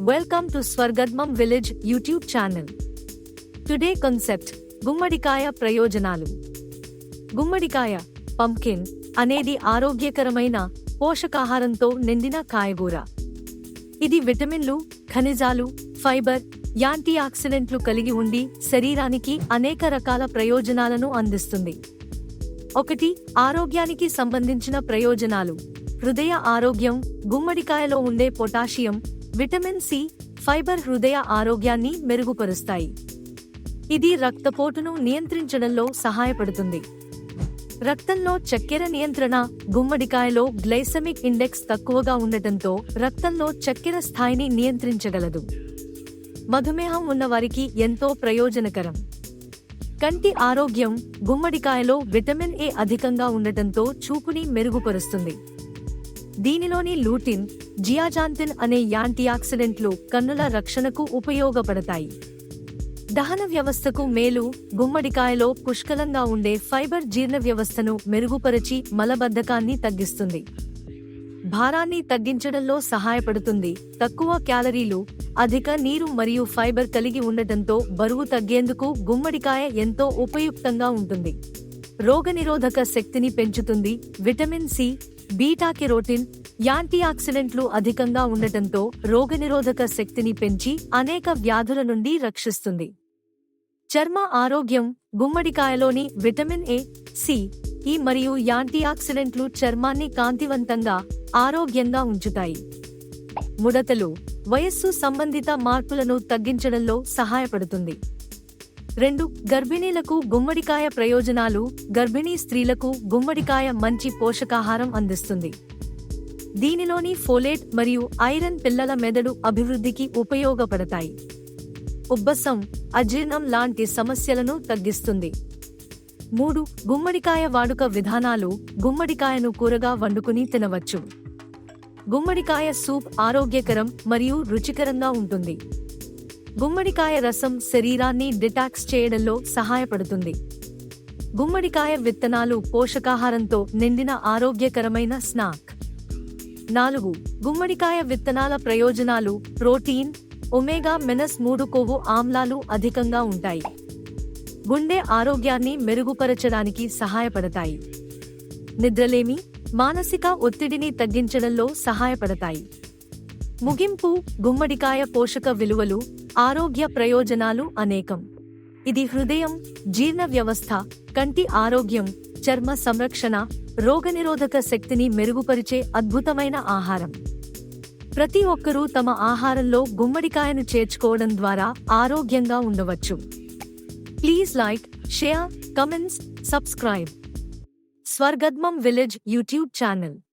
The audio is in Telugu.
Welcome to స్వర్గద్మం village YouTube channel today concept గుమ్మడికాయ ప్రయోజనాలు. గుమ్మడికాయ పంకిన్ అనేది ఆరోగ్యకరమైన పోషకాహారంతో నిండిన కాయగూర. ఇది విటమిన్లు ఖనిజాలు ఫైబర్ యాంటీ ఆక్సిడెంట్లు కలిగి ఉండి శరీరానికి అనేక రకాల ప్రయోజనాలను అందిస్తుంది. ఒకటి ఆరోగ్యానికి సంబంధించిన ప్రయోజనాలు. హృదయ ఆరోగ్యం గుమ్మడికాయలో ఉండే పొటాషియం విటమిన్ సి ఫైబర్ హృదయ ఆరోగ్యాన్ని మెరుగుపరుస్తాయి. ఇది రక్తపోటును నియంత్రించడంలో సహాయపడుతుంది. రక్తంలో చక్కెర నియంత్రణ గుమ్మడికాయలో గ్లైసమిక్ ఇండెక్స్ తక్కువగా ఉండటంతో రక్తంలో చక్కెర స్థాయిని నియంత్రించగలదు. మధుమేహం ఉన్నవారికి ఎంతో ప్రయోజనకరం. కంటి ఆరోగ్యం గుమ్మడికాయలో విటమిన్ ఏ అధికంగా ఉండటంతో చూపుని మెరుగుపరుస్తుంది. దీనిలోని లూటిన్ జియాజాంతిన్ అనే యాంటీఆక్సిడెంట్లు కన్నుల రక్షణకు ఉపయోగపడతాయి. దహన వ్యవస్థకు మేలు గుమ్మడికాయలో పుష్కలంగా ఉండే ఫైబర్ జీర్ణ వ్యవస్థను మెరుగుపరిచి మలబద్ధకాన్ని తగ్గిస్తుంది. భారాన్ని తగ్గించడంలో సహాయపడుతుంది. తక్కువ క్యాలరీలు అధిక నీరు మరియు ఫైబర్ కలిగి ఉండటంతో బరువు తగ్గేందుకు గుమ్మడికాయ ఎంతో ఉపయుక్తంగా ఉంటుంది. రోగనిరోధక శక్తిని పెంచుతుంది. Vitamin C beta carotene anti ఆక్సిడెంట్లు అధికంగా ఉండటంతో రోగనిరోధక శక్తిని పెంచి అనేక వ్యాధుల నుండి రక్షిస్తుంది. చర్మ ఆరోగ్యం గుమ్మడికాయలోని విటమిన్ ఏ సి ఈ మరియు యాంటీ ఆక్సిడెంట్లు చర్మాన్ని కాంతివంతంగా ఆరోగ్యంగా ఉంచుతాయి. ముడతలు వయస్సు సంబంధిత మార్పులను తగ్గించడంలో సహాయపడుతుంది. రెండు గర్భిణీలకు గుమ్మడికాయ ప్రయోజనాలు గర్భిణీ స్త్రీలకు గుమ్మడికాయ మంచి పోషకాహారం అందిస్తుంది. దీనిలోని ఫోలేట్ మరియు ఐరన్ పిల్లల మెదడు అభివృద్ధికి ఉపయోగపడతాయి. ఉబ్బసం అజీర్ణం లాంటి సమస్యలను తగ్గిస్తుంది. మూడు గుమ్మడికాయ వాడుక విధానాలు గుమ్మడికాయను కూరగా వండుకుని తినవచ్చు. గుమ్మడికాయ సూప్ ఆరోగ్యకరం మరియు రుచికరంగా ఉంటుంది. గుమ్మడికాయ రసం శరీరాన్ని డిటాక్స్ చేయడంలో సహాయపడుతుంది. గుమ్మడికాయ విత్తనాలు పోషకాహారంతో నిండిన ఆరోగ్యకరమైన స్నాక్. నాలుగు గుమ్మడికాయ విత్తనాల ప్రయోజనాలు ప్రోటీన్ ఒమేగా మెనస్ మూడు కొవ్వు ఆమ్లాలు అధికంగా ఉంటాయి. గుండె ఆరోగ్యాన్ని మెరుగుపరచడానికి సహాయపడతాయి. నిద్రలేమి మానసిక ఒత్తిడిని తగ్గించడంలో సహాయపడతాయి. ముగింపు గుమ్మడికాయ పోషక విలువలు ఆరోగ్య ప్రయోజనాలు అనేకం. ఇది హృదయం జీర్ణ వ్యవస్థ కంటి ఆరోగ్యం చర్మ సంరక్షణ రోగనిరోధక శక్తిని మెరుగుపరిచే అద్భుతమైన ఆహారం. ప్రతి ఒక్కరూ తమ ఆహారంలో గుమ్మడికాయను చేర్చుకోవడం ద్వారా ఆరోగ్యంగా ఉండవచ్చు. Please like share comments subscribe. స్వర్గద్మం village YouTube channel.